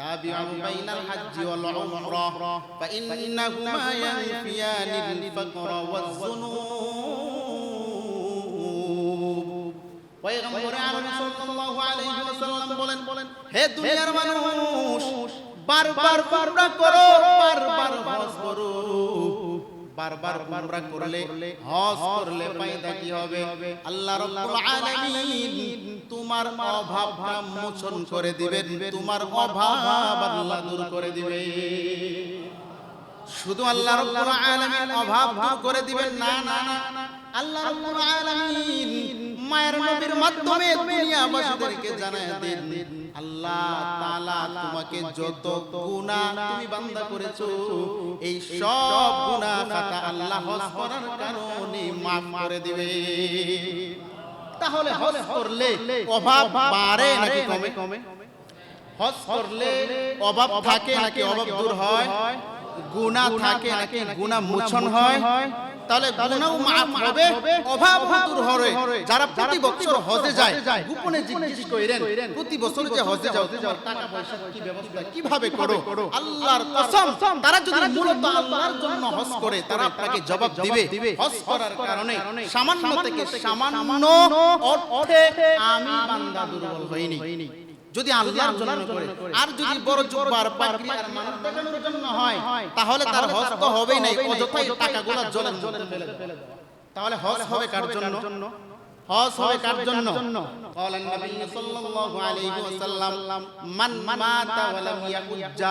تابعوا بين الحج والعمرة فإنهما ينفيان الفقر والذنوب পয়গম্বর আরবি সাল্লাল্লাহু আলাইহি ওয়াসাল্লাম বলেন হে দুনিয়ার মানুষ বারবার বারবার করো বারবার হজ করো বারবার উমরা করলে হজ করলে ফায়দা কি হবে। আল্লাহ রাব্বুল আলামিন তোমার অভাবটা মোচন করে দিবেন। তোমার অভাব আল্লাহ দূর করে দিবে। শুধু আল্লাহ রাব্বুল আলামিন অভাব দূর করে দিবেন না না না আল্লাহ রাব্বুল আলামিন মায়ের নবীর মাধ্যমে দুনিয়াবাসীদেরকে জানায় দেন। আল্লাহ তাআলা তোমাকে যত গুনাহ তুমি বান্দা করেছ, এই সব গুনাহ খাতা আল্লাহ হজ করার কারণে maaf করে দিবে। তাহলে হজ করলে অভাব বাড়ে নাকি কমে? কমে হজ করলে অভাব থাকে নাকি অভাব দূর হয়? গুনাহ থাকে নাকি গুনাহ মোচন হয়? তাহলে গুনাহ মাফ হবে অভাব দূর হবে। যারা প্রতি বছর হজে যায় গোপনে জিজ্ঞেস কইরেন প্রতি বছর যে হজে যাও তোমার টাকা পয়সা কি ব্যবস্থা কীভাবে করো? আল্লাহর কসম তারা যদি মূলত আল্লাহর জন্য হজ করে তারা আপনাকে জবাব দিবে হজ করার কারণে সামান্য থেকে সামান্য অর্থে আমি বান্দা দুর্বল হইনি। যদি আল্লাহর জন্য করে। আর যদি বড় জুব্বার পাগড়ি আর মানুষ দেখানোর জন্য হয় তাহলে তার হজ তো হবেই নাই অযথাই টাকাগুলো জলের মধ্যে ফেলে দেওয়া। তাহলে হজ হবে কার জন্য? হজ হবে কার জন্য قال النبي صلى الله عليه وسلم من مات ولم يحج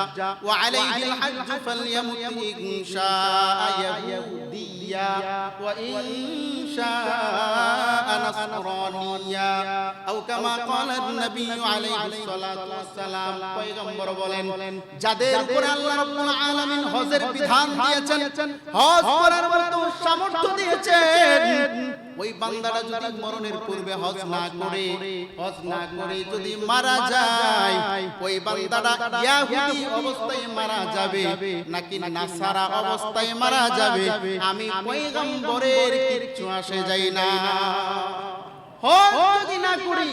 وعليه الحج فليمت إن شاء يهوديا وإن شاء نصرانيا أو كما قال النبي عليه الصلاة والسلام পয়গম্বর বলেন যাদের উপরে আল্লাহ রাব্বুল আলামিন হজের বিধান দিয়েছেন হজ করার মতো সামর্থ্য দিয়েছেন ওই বান্দাটা যদি মরণের পূর্বে হজ না করে হজ না করে যদি মারা যায় ওই বান্দাটা ইয়াহুদি অবস্থায় মারা যাবে নাকি নাসারা অবস্থায় মারা যাবে? আমি পয়গম্বরের কিচ্ছু আসে যাই না। যদি না করি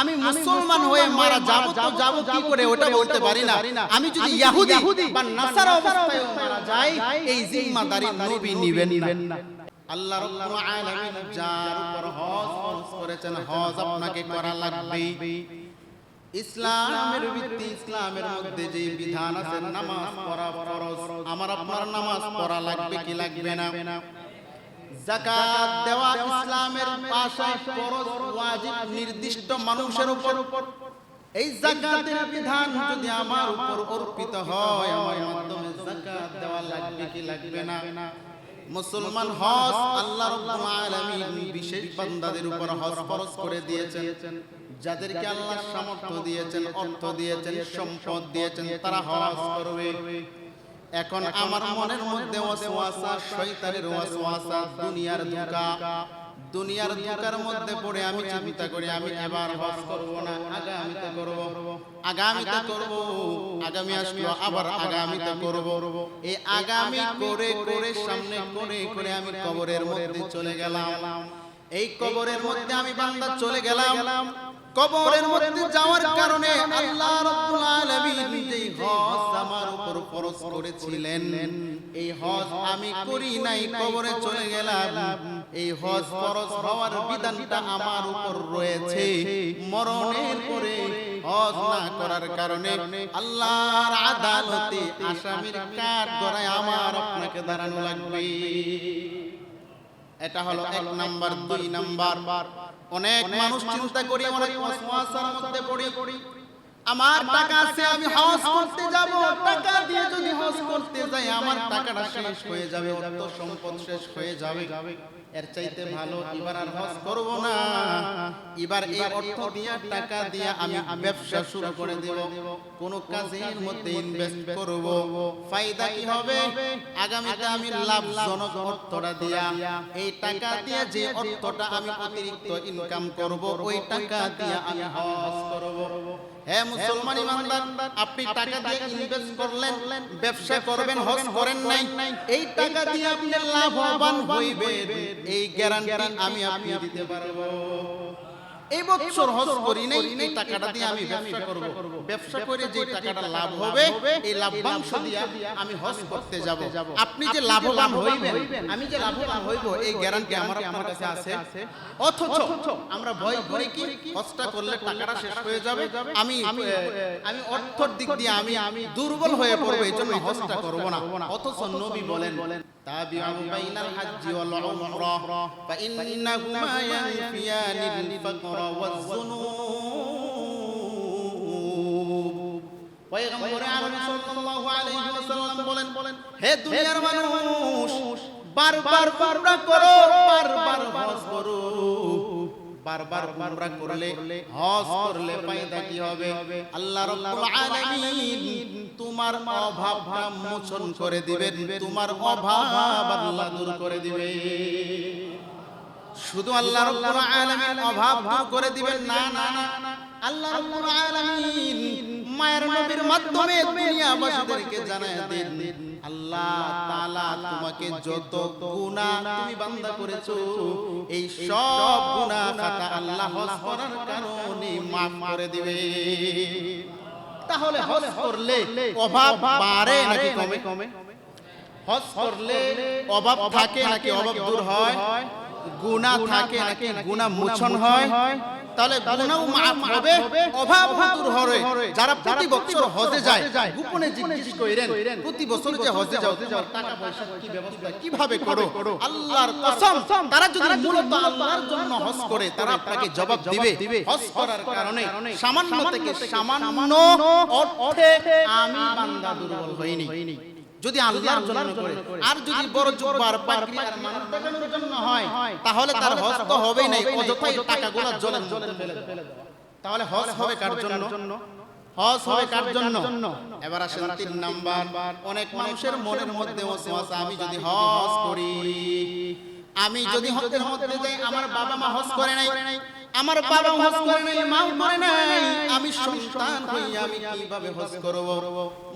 আমি মুসলমান হয়ে মারা যাব তো যাব কি করে? ওটা বলতে পারি না। আমি যদি ইহুদি বা নাসারা অবস্থায় মারা যাই এই জিম্মাদারি নবী নিবেন না। আল্লাহ রাব্বুল আলামিন যার উপর হজ ফরজ করেছেন হজ আপনাকে করা লাগবে। ইসলামের ভিত্তি ইসলামের মধ্যে যে বিধান আছে নামাজ পড়া ফরজ। আমার আপনার নামাজ পড়া লাগবে কি লাগবে না? জাকাত দেওয়া ইসলামের ফরজ ওয়াজিব নির্দিষ্ট মানুষের উপর। এই জাকাতের বিধান যদি আমার উপর অর্পিত হয় আমার মাধ্যমে জাকাত দেওয়া লাগবে কি লাগবে না? মুসলমান হজ আল্লাহ রাব্বুল আলামিন বিশেষ বান্দাদের উপর হজ ফরজ করে দিয়েছেন। যাদেরকে আল্লাহ সামর্থ্য দিয়েছেন, অর্থ দিয়েছেন, সম্পদ দিয়েছেন, তারা হজ করবে। এখন আমার মনের মধ্যে ওয়াসওয়াসা, শয়তানের ওয়াসওয়াসা, দুনিয়ার ধোঁকা। দুনিয়ার দুকার মধ্যে পড়ে আমি চিন্তা করি, আমি এবার হজ করব না, আগামীতে করব। আগামীতে করব, আগামী আসলো, আবার আগামীতে করব। এই আগামী করে করে, সামনে করে করে আমি কবরের মধ্যে চলে গেলাম। এই কবরের মধ্যে আমি বান্দা চলে গেলাম। কবরের মধ্যে যাওয়ার কারণে আল্লাহ রাব্বুল আলামিন যেই হজ আমার উপর ফরজ করেছিলেন এই হজ আমি করি নাই কবরে চলে গেলাম। এই হজ ফরজ হওয়ার বিধানটা আমার উপর রয়েছে। মরণের পরে হজ না করার কারণে আল্লাহর আদালতে আসামির কাঠ গড়ায় আমার আপনাকে দাঁড়ানো লাগবে। এটা হলো এক নাম্বার দুই নাম্বার। অনেক মানুষ চিন্তা করি অনেক মধ্যে পড়ি। আমার টাকা আছে আমি হজ করতে যাব। টাকা দিয়ে যদি হজ করতে যাই আমার টাকাটা শেষ হয়ে যাবে অর্থ সম্পদ শেষ হয়ে যাবে। এর চাইতে ভালো এবার আর হজ করব না। এবার এই অর্থ দিয়ে টাকা দিয়ে আমি ব্যবসা শুরু করে দেব। কোন কাজের মধ্যে ইনভেস্ট করব। ফায়দা কি হবে? আগামীতে আমি লাভজনক অর্থটা দিয়া এই টাকা দিয়ে যে অর্থটা আমি অতিরিক্ত ইনকাম করব ওই টাকা দিয়ে আমি হজ করব হ্যাঁ মুসলমান ইমানদার আপনি টাকা দিয়ে ইনভেস্ট করলেন ব্যবসা করবেন হজ করেন নাই এই টাকা দিয়ে আপনি লাভবান হইবেন এই গ্যারান্টি আমি আপনি দিতে পারব। এই বছর হজ করি নাই এই টাকাটা দিয়ে আমি ব্যবসা করব। ব্যবসা করে যে টাকাটা লাভ হবে এই দিয়ে আমি হজ করতে যাব। আপনি যে লাভবান হইবেন আমি যে লাভবান হইব এই গ্যারান্টি আমার আমার কাছে আছে। অথচ আমরা ভয় করি কি হজটা করলে টাকাটা শেষ হয়ে যাবে। আমি আমি আমি অর্থর দিক দিয়ে আমি আমি দুর্বল হয়ে পড়ব এই জন্য হজটা করব না। অথচ নবী বলেন তাবিউ বাইনাল হাজ্জি ওয়াল উমরা ফাইন্নাহুমা ইয়ানফিয়ানিল ফাকরা ওয়াজ যুনুব পয়গম্বর আলামিন সাল্লাল্লাহু আলাইহি ওয়াসাল্লাম বলেন হে দুনিয়ার মানুষ বারবার উমরা করো বারবার হজ করো। বারবার উমরা করলে হজ করলে ফায়দা কি হবে। আল্লাহ রাব্বুল আলামিন তোমার অভাবটা মোচন করে দিবেন। তোমার অভাব আল্লাহ দূর করে দিবে শুধু আল্লাহ রাব্বুল আলামিন অভাব দূর করে দিবেন। না না না। আল্লাহ রাব্বুল আলামিন মায়ের নবীর মাধ্যমে দুনিয়াবাসীদেরকে জানায় দেন। আল্লাহ তাআলা তোমাকে যত গুনাহ তুমি বান্দা করেছ এই সব গুনাহ খাতা আল্লাহ হজ করার কারণে maaf করে দিবে। তাহলে হজ করলে অভাব বাড়ে নাকি কমে? কমে? হজ করলে অভাব থাকে নাকি অভাব দূর হয়? গুণা থাকে নাকি গুণা মোচন হয়? তাহলে গুণাও মাফ হবে অভাব দূর হবে। যারা প্রতি বছর হজে যায় গোপনে জিজ্ঞেস কইরেন প্রতি বছর যে হজে যাও তোমার টাকা পয়সা কি ব্যবস্থা কীভাবে করো? আল্লাহর কসম তারা যদি মূলত আল্লাহর জন্য হজ করে তারা আপনাকে জবাব দিবে হজ করার কারণে। সামান্য থেকে সামান্য অর্থে আমি বান্দা দুর্বল হইনি। যদি আল্লাহর জন্য করে। আর যদি বড় জুব্বার পাগড়ি আর মানব দেখানোর জন্য হয় তাহলে তার হজ তো হবেই নাই অযথাই টাকাগুলো জলে জলে ফেলে। তাহলে হজ হবে কার জন্য? হজ হবে কার জন্য? এবার আসেন তিন নাম্বার। অনেক মানুষের মনের মধ্যে ওসওয়াসা আমি যদি হজ করি। আমি যদি হজের মধ্যে যাই আমার বাবা মা হজ করে নাই। আমার বাবা হজ করে নাই মাও করে নাই আমি সন্তান হই আমি কীভাবে হজ করব?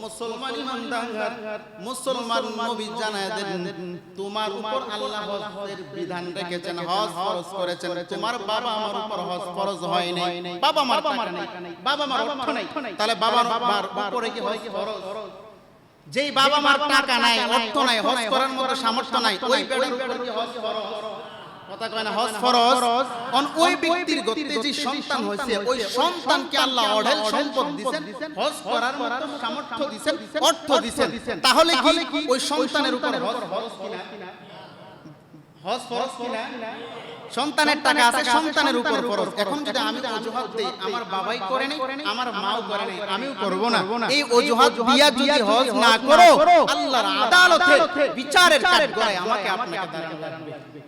মুসলমান ইমানদার মুসলমান নবী জানায় দেন তোমার উপর আল্লাহ হজের বিধান রেখেছেন হজ ফরজ করেছেন। তোমার বাবা আমার উপর হজ ফরজ হয় নাই। বাবা আমার টাকা নাই। বাবা আমার অর্থ নাই। তাহলে বাবার উপরে কি হজ ফরজ? যেই বাবা মার টাকা নাই অর্থ নাই হজ করার মতো সামর্থ্য নাই। ওই বেড়ার উপর কি হজ ফরজ কথা কয় না হজ ফরজ। অন ওই ব্যক্তির গতিতে যে সন্তান হয়েছে ওই সন্তানকে আল্লাহ অঢেল সম্পদ দিবেন হজ করার মতো সামর্থ্য দিবেন অর্থ দিবেন তাহলে কি ওই সন্তানের উপর হজ ফরজ কিনা? হজ ফরজ কিনা? সন্তানের টাকা আছে সন্তানের উপর ফরজ। এখন যদি আমি অজুহাত দেই আমার বাবাই করে নাই আমার মাও করে নাই আমিও করব না। এই অজুহাত দিয়া যদি হজ না করো আল্লাহর আদালতে বিচারের আমাকে আপনাকে দাঁড়ানো লাগবে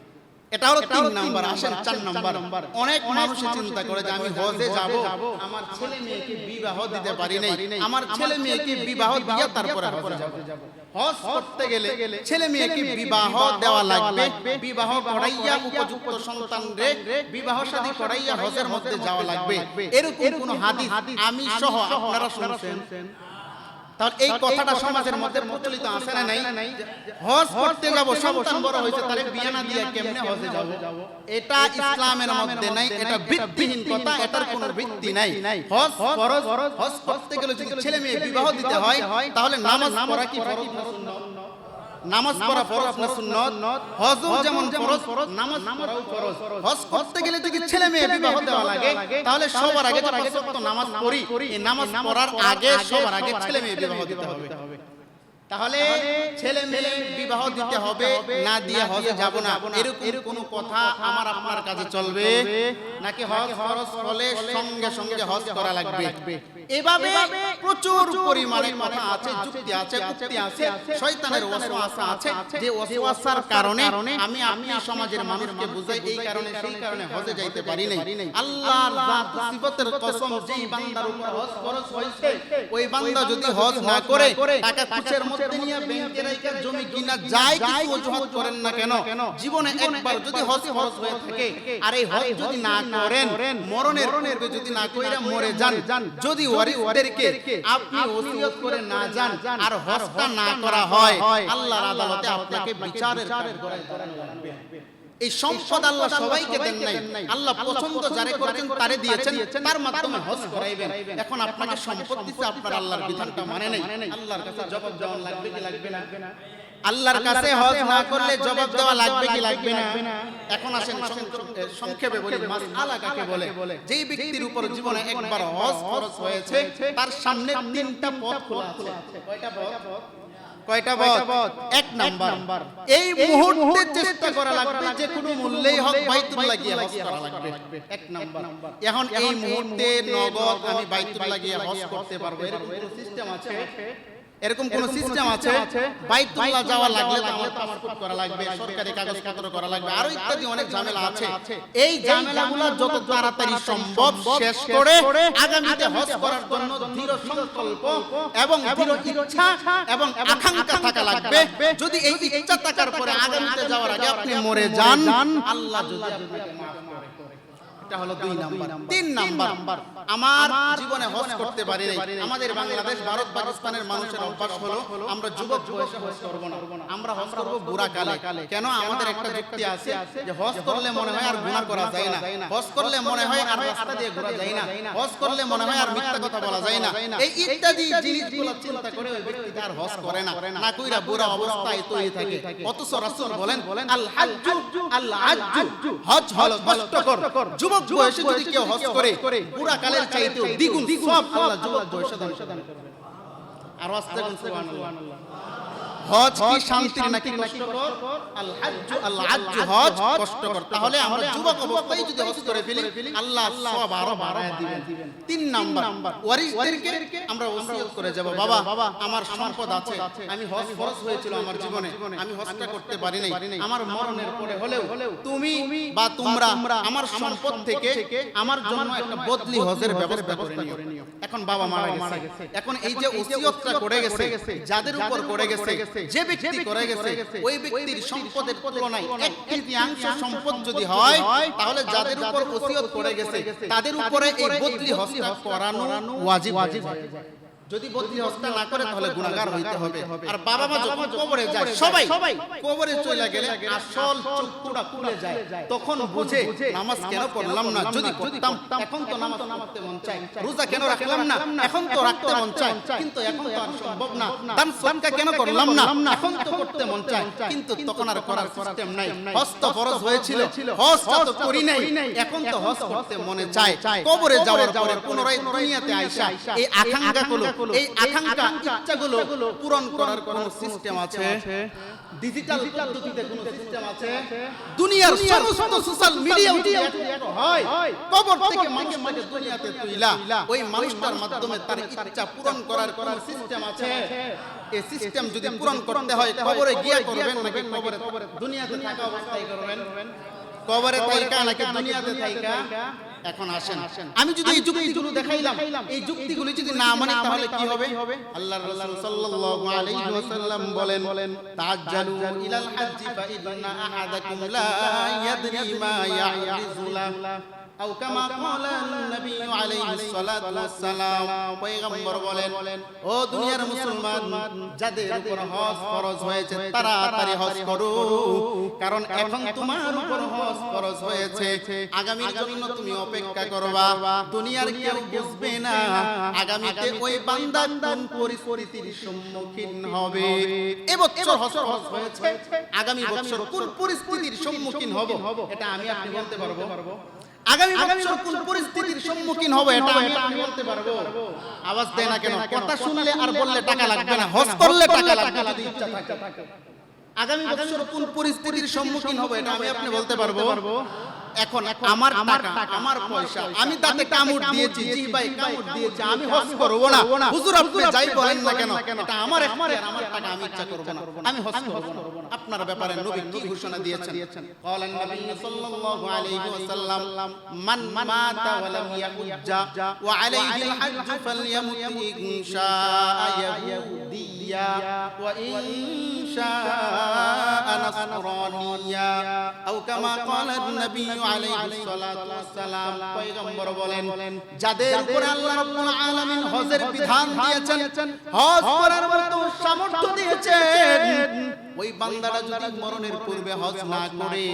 এটা হলো তিন নাম্বার আসেন চার নাম্বার। অনেক মানুষ চিন্তা করে যে আমি হজে যাব আমার ছেলে মেয়েকে বিবাহ দিতে পারি নাই আমার ছেলে মেয়েকে বিবাহ দিয়া তারপরে হজে যাব। হজ করতে গেলে ছেলে মেয়েকে বিবাহ দেওয়া লাগবে বিবাহ করাইয়া উপযুক্ত সন্তান রে বিবাহ শাদী করাইয়া হজের মধ্যে যাওয়া লাগবে। এরকম কোন হাদিস আমি সহ আপনারা শুনছেন। তাহলে এই কথাটা সমাজের মধ্যে প্রচলিত আছে না নাই? হজ করতে যাব, সন্তান বড় হয়েছে, তাহলে বিয়ে না দিয়ে কেমনে হজে যাব? এটা ইসলামের মধ্যে নাই, এটা ভিত্তিহীন কথা, এটার কোনো ভিত্তি নাই। হজ ফরজ, হজ করতে গেলে যদি ছেলে মেয়ে বিবাহ দিতে হয়, তাহলে নামাজ পড়া কি ফরজ? না? নামাজ পড়া ফরজ না সুন্নত? হজ যেমন ফরজ নামাজ পড়াও ফরজ। হজ করতে গেলে যদি ছেলে মেয়ে বিবাহ দেওয়া লাগে তাহলে সবার আগে যে পাঁচ নামাজ পড়ি। এই নামাজ পড়ার আগে সবার আগে ছেলে মেয়ে বিবাহ দিতে হবে। তাহলে ছেলে মেয়ে বিবাহ দিতে হবে না দিয়ে হজে যাব না। এরকম কোনো কথা আমার আপনার কাছে চলবে নাকি হজ ফরজ হলে সঙ্গে সঙ্গে হজ করা লাগবে। এভাবে প্রচুর পরিমাণে কথা আছে যুক্তি আছে উক্তি আছে শয়তানের ওয়াসওয়াসা আছে। যে ওয়াসওয়াসার কারণে আমি আপনি সমাজের মানুষকে বুঝাই এই কারণে সেই কারণে হজে যাইতে পারি নাই। আল্লাহর জাত সিফাতের কসম যেই বান্দার উপর হজ ফরজ হইছে ওই বান্দা যদি হজ না করে টাকা কুচের মধ্যে নিয়ে ব্যাংকে রাখা জমি কিনা যায় কিছু অজুহাত করেন না কেন? জীবনে একবার যদি হজ ফরজ হয়ে থাকে আর এই হজ যদি না করেন মরণের পূর্বে যদি না কইরা মরে যান যদি ওয়ারিসদেরকে আপনি ওসিয়ত করে না যান আর হজটা না করা হয় আল্লাহর আদালতে আপনাকে বিচারের কাঠগড়ায় লাগবে এই সম্পদ আল্লাহ সবাইকে দেন নাই। আল্লাহ পছন্দ যারে করেছেন তারে দিয়েছেন তার মাধ্যমে হজ করাইবেন। এখন আপনাকে সম্পদ দিতে আপনার আল্লাহর বিধানটা মানে নাই। আল্লাহর কাছে জবাব দেওয়া লাগবে কি লাগবে না? আল্লাহর কাছে হজ না করলে জবাব দেওয়া লাগবে কি লাগবে না? এখন আসেন সংক্ষেপ- বলি। মাসআলা কাকে বলে? যেই ব্যক্তির উপর জীবনে একবার হজ ফরজ হয়েছে তার সামনে তিনটা পথ খোলা আছে। কয়টা পথ? কয়টা পথ এক নাম্বার। এই মুহূর্তে চেষ্টা করা লাগবে যে কোনো মূল্যেই হোক বাইতুল্লাহ গিয়ে হজ করা লাগবে। এক নাম্বার। এখন এই মুহূর্তে নগদ আমি বাইতুল্লাহ গিয়ে হজ করতে পারব। এরকম সিস্টেম আছে। এরকম কোন সিস্টেম আছে? বাইতুল্লাহ যাওয়া লাগলে তো আমার পাসপোর্ট করা লাগবে সরকারি কাগজপত্র করা লাগবে আরও ইত্যাদি অনেক ঝামেলা আছে। এই ঝামেলাগুলো যত তাড়াতাড়ি সম্ভব শেষ করে আগামীতে হজ করার জন্য দৃঢ় সংকল্প এবং দৃঢ় ইচ্ছা এবং আকাঙ্ক্ষা থাকা লাগবে। যদি এই ইচ্ছা থাকার পরে আগামীতে যাওয়ার আগে আপনি মরে যান আল্লাহ যদি আপনাকে মাফ এটা হলো দুই নাম্বার। তিন নাম্বার। আমার জীবনে হজ করতে পারি নাই। আমাদের বাংলাদেশ ভারত পাকিস্তানের মানুষের অভ্যাস হলো আমরা যুবক বয়সে হজ করব না। আমরা হজ করব বুড়া কালে। কেন আমাদের একটা যুক্তি আছে? যে হজ করলে মনে হয় আর গুনাহ করা যায় না। হজ করলে মনে হয় আর রাস্তা দিয়ে ঘোরা যায় না। হজ করলে মনে হয় আর মিথ্যা কথা বলা যায় না। এই ইত্যাদি জিনিসগুলো চিন্তা করে ওই ব্যক্তি আর হজ করে না। না। কইরা বুড়া অবস্থায় তৈরি থাকে। অথচ রাসূল বলেন আল হাজ্জু আল হাজ্জু হজ হলো কষ্টকর যুবক বয়সে যদি কেউ হজ করে পুরা কালের চাইতেও দ্বিগুণ সব আল্লাহ যুবক বয়সে দান করবেন আর আস্তে সুবহানাল্লাহ। হজ কি শান্তির নাকি কষ্টকর? আল হাজ্জু আল হাজ্জু হজ কষ্টকর। তাহলে আমরা যুবক অবস্থায় যদি হজ করে ফেলি আল্লাহ আরও বাড়ায় দিবেন। তিন নাম্বার। ওয়ারিসদেরকে আমরা ওসিয়ত করে যাব। বাবা আমার সম্পদ আছে। আমি হজ ফরজ হয়েছিল আমার জীবনে। আমি হজটা করতে পারি নাই আমার মরণের পরে হলেও তুমি বা তোমরা আমার সম্পদ থেকে আমার জন্য একটা বদলি হজের ব্যবস্থা করে নিও। এখন বাবা মারা গেছে এখন এই যে ওসিয়তটা করে গেছে। যাদের উপর করে গেছে যে ব্যক্তি করে গেছে ওই ব্যক্তির সম্পদের তুলনায় এক তৃতীয়াংশ সম্পদ যদি হয় তাহলে যাদের উপর ওসিয়ত করে গেছে তাদের উপরে এই বদলি হস্তা করানো ওয়াজিব ওয়াজিব হয়ে যায়। যদি বদলি হস্তা না করে তাহলে গুনাহগার হইতে হবে। আর বাবা মা যখন কবরে যায় সবাই কবরে চলে গেলে আসল চক্ষুটা খুলে যায়। তখন বুঝে নামাজ কেন পড়লাম না? যদি পড়তাম এখন তো নামাজ পড়তে মন চায়। রোজা কেন রাখলাম না? এখন তো রাখতে মন চায়। কিন্তু এখন তো আর সম্ভব না। দান সদকা কেন করলাম না? এখন তো করতে মন চায়। কিন্তু তখন আর করার সিস্টেম নাই। হজ তো ফরজ হয়েছিল। হজটা তো করি নাই এখন তো হজ করতে মনে চায় কবরে যাওয়ার পরে পুনরায় দুনিয়াতে আইসা এই আকাঙ্ক্ষাগুলো এই আকাঙ্ক্ষা ইচ্ছাগুলো পূরণ করার কোন সিস্টেম আছে? ডিজিটাল পদ্ধতিতে কোন সিস্টেম আছে? দুনিয়ার সমস্ত সোশ্যাল মিডিয়া হয়। কবর থেকে মানুষটাকে দুনিয়াতে তুইলা। ওই মানুষটার মাধ্যমে তার ইচ্ছা পূরণ করার কোন সিস্টেম আছে। এই সিস্টেম যদি পূরণ করতে হয় কবরে গিয়ে করবেন নাকি কবরে দুনিয়াতে থাকা অবস্থায় করবেন? কবরে থাইকা নাকি দুনিয়াতে থাইকা এখন আসেন। আমি যদি এই যুক্তিগুলো দেখাইলাম এই যুক্তিগুলো যদি না মানে তাহলে কি হবে? আল্লাহ রাসূল সাল্লাল্লাহু আলাইহি ওয়াসাল্লাম বলেন তাআজ্জালু ইলাল হাজ্জি ফা ইন্না আহাদাকুম লা ইয়াদরি মা ইয়াহরিজু আও কামা ক্বালা নবী আলাইহিস সালাতু ওয়াসসালাম। পয়গম্বর বলেন ও দুনিয়ার মুসলমান যাদের উপর হজ ফরজ হয়েছে তাড়াতাড়ি হজ করো কারণ এখন তোমার উপর হজ ফরজ হয়েছে। আগামীর জন্য তুমি অপেক্ষা করবা। দুনিয়ার কেউ বুঝবে না। আগামীতে ওই বান্দা কোন পরিস্থিতির সম্মুখীন হবে? এবছর হজ ফরজ হয়েছে। আগামী বছর কোন পরিস্থিতির সম্মুখীন হব? এটা আমি আপনি বলতে পারব। আগামী বছর কোন পরিস্থিতির সম্মুখীন হবে এটা আমি বলতে পারব। আওয়াজ দেয় না কেন? কথা শুনলে আর বললে টাকা লাগবে না। হজ করলে টাকা লাগবে। না ইচ্ছা থাকে আগামী বছর কোন পরিস্থিতির সম্মুখীন হবে এটা আমি আপনি বলতে পারব। এখন আমার টাকা আমার পয়সা আমি দাঁতে কামড় দিয়েছি জি ভাই কামড় দিয়েছি আমি হজ করব না। হুজুর আপনি যাই বলেন না কেন এটা আমার আমার আমার টাকা আমি ইচ্ছা করব না। আমি হজ করব না। আপনার ব্যাপারে নবী কি ঘোষণা দিয়েছেন? ক্বালান নবী সাল্লাল্লাহু আলাইহি ওয়াসাল্লাম মান মাতা ওয়া লাম ইয়াহুজ্জা ওয়া আলাইহি আল হজ্জ ফালইয়ামুত ইন শাআ ইয়াহুদিয়া ওয়া ইন শাআ নাসরানিয়া আও কামা ক্বালা নবী বলেন ওই যদি মরণের পূর্বে হজ না করে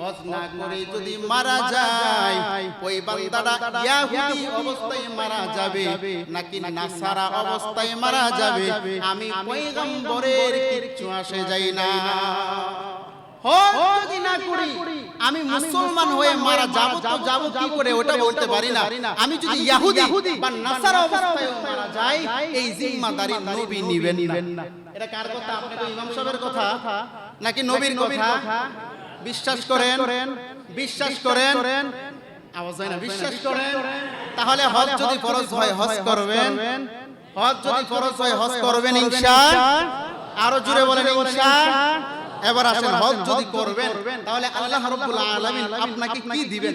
হজ না করে যদি মারা যায় ওই বান্দাটা ইয়াহুদি অবস্থায় মারা যাবে নাকি নাসারা অবস্থায় মারা যাবে? আমি পয়গম্বরের কিচ্ছু আসে যাই না। হজ যদি না করি আমি মুসলমান হয়ে মারা যাব তো যাব কি করে ওটা বলতে পারি না। আমি যদি ইহুদি বা নাসারা অবস্থায় মারা যাই এই জিম্মাদারি নবী নিবেন না। এটা কার কথা? ইমাম সাহেবের কথা? নাকি নবীর কথা? বিশ্বাস করেন? বিশ্বাস করেন? আওয়াজ হয় না বিশ্বাস করেন? তাহলে হজ যদি ফরজ হয় হজ করবেন। হজ যদি ফরজ হয় হজ করবেন ইনশা আরও জুড়ে বলেন ইনশা এবার আসেন হজ যদি করবেন তাহলে আল্লাহ রাব্বুল আলামিন আপনাকে কি দিবেন?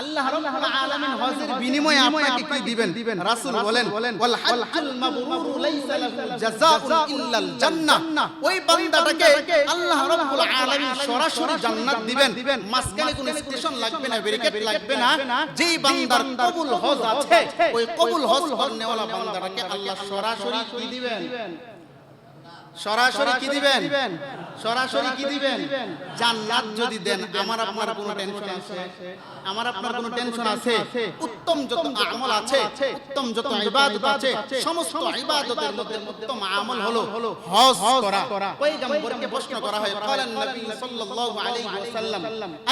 আল্লাহ রাব্বুল আলামিন হজের বিনিময়ে আপনাকে কি দিবেন? রাসূল বলেন ওয়াল হাজ্জুল মাবরুর লাইসা লাহু জাযাউন ইল্লাল জান্নাহ। ওই বান্দাটাকে আল্লাহ রাব্বুল আলামিন সরাসরি জান্নাত দিবেন। মাঝখানে কোনো স্টেশন লাগবে না ব্যারিকেড লাগবে না। যেই বান্দার কবুল হজ আছে ওই কবুল হজ করনেওয়ালা বান্দাটাকে আল্লাহ সরাসরি কি দিবেন? সরাসরি কি দিবেন? সরাসরি কি দিবেন? জান্নাত যদি দেন আমার আপনার কোনো টেনশন আছে। আমার আপনার কোনো টেনশন আছে। উত্তম যত আমল আছে উত্তম যত ইবাদত আছে সমস্ত ইবাদতের মধ্যে উত্তম আমল হলো হজ করা। পয়গম্বরকে প্রশ্ন করা হয় বলেন নবী সাল্লাল্লাহু আলাইহি ওয়াসাল্লাম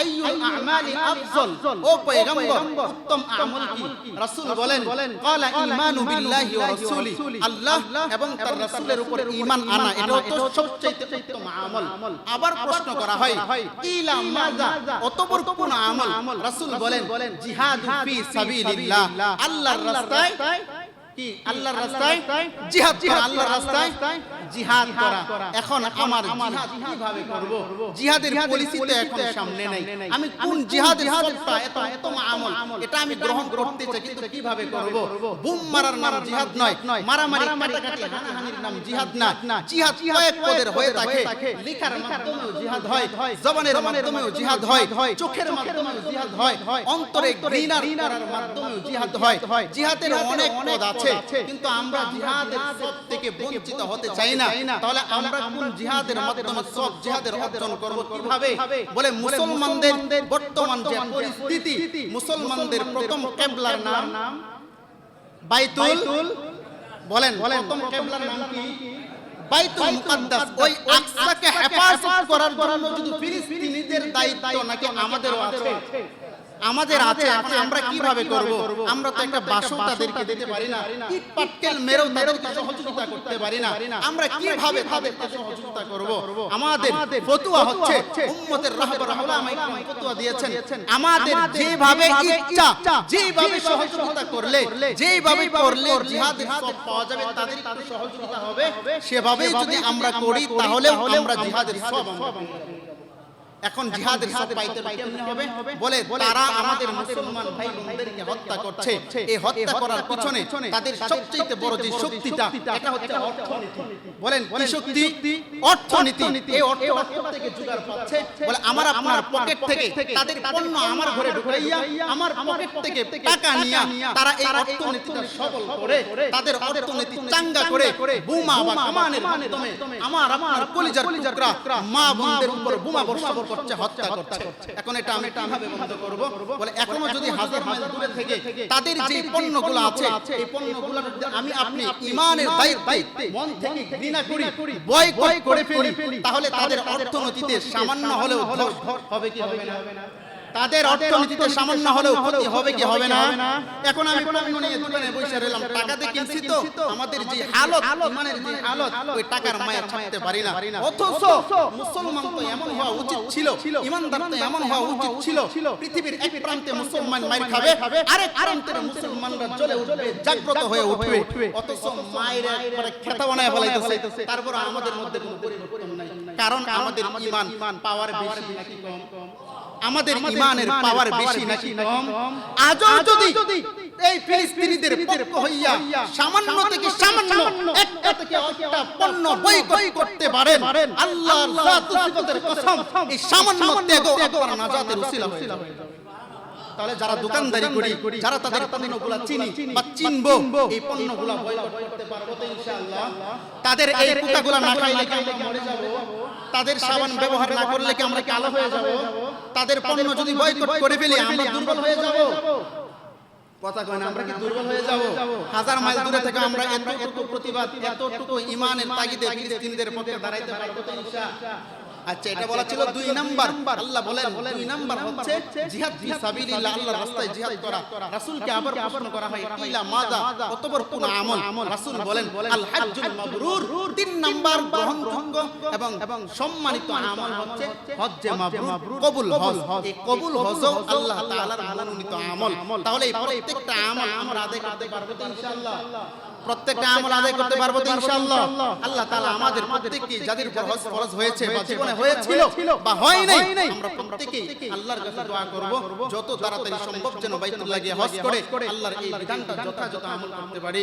আইয়ুল আমালি আফজল? ও পয়গম্বর উত্তম আমল কি? রাসূল বলেন ক্বালা ঈমানু বিল্লাহি ওয়া রাসূলি। আল্লাহ এবং তার রাসূলের উপর ঈমান আনা এটা তো সবচেয়ে উত্তম আমল। আবার প্রশ্ন করা হয় ইলা মাযা অতবর কোন আমল? রাসূল বলেন জিহাদ ফি সাবিলিল্লাহ। আল্লাহর রাস্তায় কি? আল্লাহর রাস্তায় জিহাদ করা আল্লাহর রাস্তায় জিহাদ করা। এখন আমার জিহাদ কীভাবে করব? জিহাদের পলিসি তো এখন সামনে নাই। আমি কোন জিহাদের সবটা এত এত আমল এটা আমি গ্রহণ করতে চাই কিন্তু কীভাবে করব? বুম মারার নাম জিহাদ নয় মারামারি কাটাকাটি হানাহানির নাম জিহাদ না জিহাদ কয়েক পদের হয়ে থাকে লেখার মাধ্যমেও জিহাদ হয় জবানের মাধ্যমেও জিহাদ হয় চোখের মাধ্যমেও জিহাদ হয় অন্তরে ঘৃণার মাধ্যমেও জিহাদ হয় জিহাদের অনেক পদ আছে কিন্তু আমরা জিহাদের সব থেকে বঞ্চিত হতে চাই না। তাহলে আমরা কোন জিহাদের মাধ্যমে সব জিহাদের অর্জন করব কীভাবে? বলে মুসলমানদের বর্তমান যে পরিস্থিতি মুসলমানদের প্রথম কেবলার নাম বাইতুল বলেন। প্রথম কেবলার নাম কি? বাইতুল মুকাদ্দাস। ওই আকসাকে হেফাজত করার জন্য যদি ফিলিস্তিনিদের দায়িত্ব নাকি আমাদেরও আছে? আমাদের আছে এখন আমরা কীভাবে করব? আমরা তো একটা বাসও তাদেরকে দিতে পারি না। ইট পাটকেল মেরেও তাদেরকে সহযোগিতা করতে পারি না। আমরা কীভাবে তাদেরকে সহযোগিতা করব? আমাদের ফতুয়া হচ্ছে উম্মতের রাহবার ইকরাম ফতুয়া দিয়েছেন। আমাদের যেভাবে ইচ্ছা যেভাবে সহযোগিতা করলে যেভাবে করলে জিহাদের সব পাওয়া যাবে তাদের সহযোগিতা হবে। সেভাবেই যদি আমরা করি তাহলে আমরা জিহাদের সব আমরা। এখন জিহাদের সব পাইতে কেমনে হবে? বলে তারা আমাদের মুসলমান ভাই বোনদেরকে হত্যা করছে। এই হত্যা করার পিছনে তাদের সবচেয়ে বড় যে শক্তিটা এটা হচ্ছে অর্থনীতি। বলেন কি শক্তি? অর্থনীতি। এই অর্থ থেকে জোগাড় পাচ্ছে বলে আমার আপনার পকেট থেকে তাদের পণ্য আমার ঘরে ঢুকাইয়া আমার পকেট থেকে টাকা নিয়া তারা এই অর্থনীতিটা সবল করে তাদের অর্থনীতি চাঙ্গা করে বোমা বা কামানের মাধ্যমে আমার আপনার কলিজার টুকরা মা বোনদের উপর বোমা বর্ষণ করছে হত্যা করছে। এখন এটা আমি কীভাবে বন্ধ করব? বলে এখনও যদি হাজার মাইল দূরে থেকে তাদের যে পণ্যগুলো আছে এই পণ্যগুলোর আমি আপনি ইমানের দায়িত্বে মন থেকে ঘৃণা করি বয়কট করে ফেলি তাহলে তাদের অর্থনীতিতে সামান্য হলেও ধস হবে কি হবে না। তাদের অর্থনীতিতে সামান্য হলেও ক্ষতি হবে কি হবে না? এখন আমি পণ্য নিয়ে দোকানে বসে রইলাম। টাকা দিয়ে কিনছি তো। আমাদের যে হালত ইমানের যে হালত ওই টাকার মায়া ছাড়তে পারি না। অথচ মুসলমান তো এমন হওয়া উচিত ছিল ইমানদার তো এমন হওয়া উচিত ছিল। পৃথিবীর এক প্রান্তে মুসলমান মাইর খাবে আরেক প্রান্তে মুসলমানরা জ্বলে উঠবে জাগ্রত হয়ে উঠবে। অথচ মায়ের একবারে খেতা বানায় ফেলাইতেছে। তারপর আমাদের মধ্যে কোনো পরিবর্তন নাই। কারণ আমাদের ইমান পাওয়ার বেশি নাকি কম আমাদের ইমানের পাওয়ার বেশি নাকি কম? আজও যদি এই ফিলিস্তিনিদের পক্ষ হইয়া সামান্য থেকে সামান্য একটা থেকে একটা পণ্য বয়কট করতে পারেন। আল্লাহর জাত ও সিফাতের কসম এই সামান্য ত্যাগ আপনার নাজাতের উসিলা হয়ে যাবে। তাহলে যারা দোকানদারি করি যারা তাদের পণ্যগুলো চিনি বা চিনবো এই পণ্যগুলো বয়কট করতে পারব তো ইনশাআল্লাহ। তাদের এই পোকাগুলো না খাইলে কি আমরা মরে যাব? তাদের সাবান ব্যবহার না করলে কি আমরা কালো হয়ে যাব? তাদের পণ্য যদি বয়কট করে ফেলি আমরা দুর্বল হয়ে যাব। কথা কয় না আমরা কি দুর্বল হয়ে যাব? হাজার মাইল দূরে থেকে আমরা এতটুকু প্রতিবাদ এতটুকু ইমানের তাগিদে ফিলিস্তিনিদের পক্ষে দাঁড়াইতে পারব তো ইনশাআল্লাহ আচ্ছা এটা বলা ছিল দুই নাম্বার। আল্লাহ বলেন দুই নাম্বার হচ্ছে জিহাদ ফি সাবিলিল্লাহ আল্লাহর রাস্তায় জিহাদ করা। রাসূলকে আবার প্রশ্ন করা হয় ইলা মাদা কতবার কোন আমল? রাসূল বলেন আল হাজ্জুল মাবরুর তিন নাম্বার গ্রহণযোগ্য এবং সম্মানিত আমল হচ্ছে হজ্জে মাবরুর কবুল হজ। এই কবুল হজ আল্লাহ তাআলার মনোনীত আমল। তাহলে এই প্রত্যেকটা আমল আমরা আদায় করতে পারব ইনশাআল্লাহ। প্রত্যেকটা আমল আদায় করতে পারব তো ইনশাআল্লাহ। আল্লাহ তাআলা আমাদের প্রত্যেককে যাদের উপর হজ ফরজ হয়েছে বা জীবনে হয়েছিল বা হয় নাই আমরা আল্লাহর কাছে দোয়া করব যত তাড়াতাড়ি সম্ভব যেন বাইতুল্লাহ গিয়ে হজ করে আল্লাহর এই বিধানটা যথাযথ আমল করতে পারি।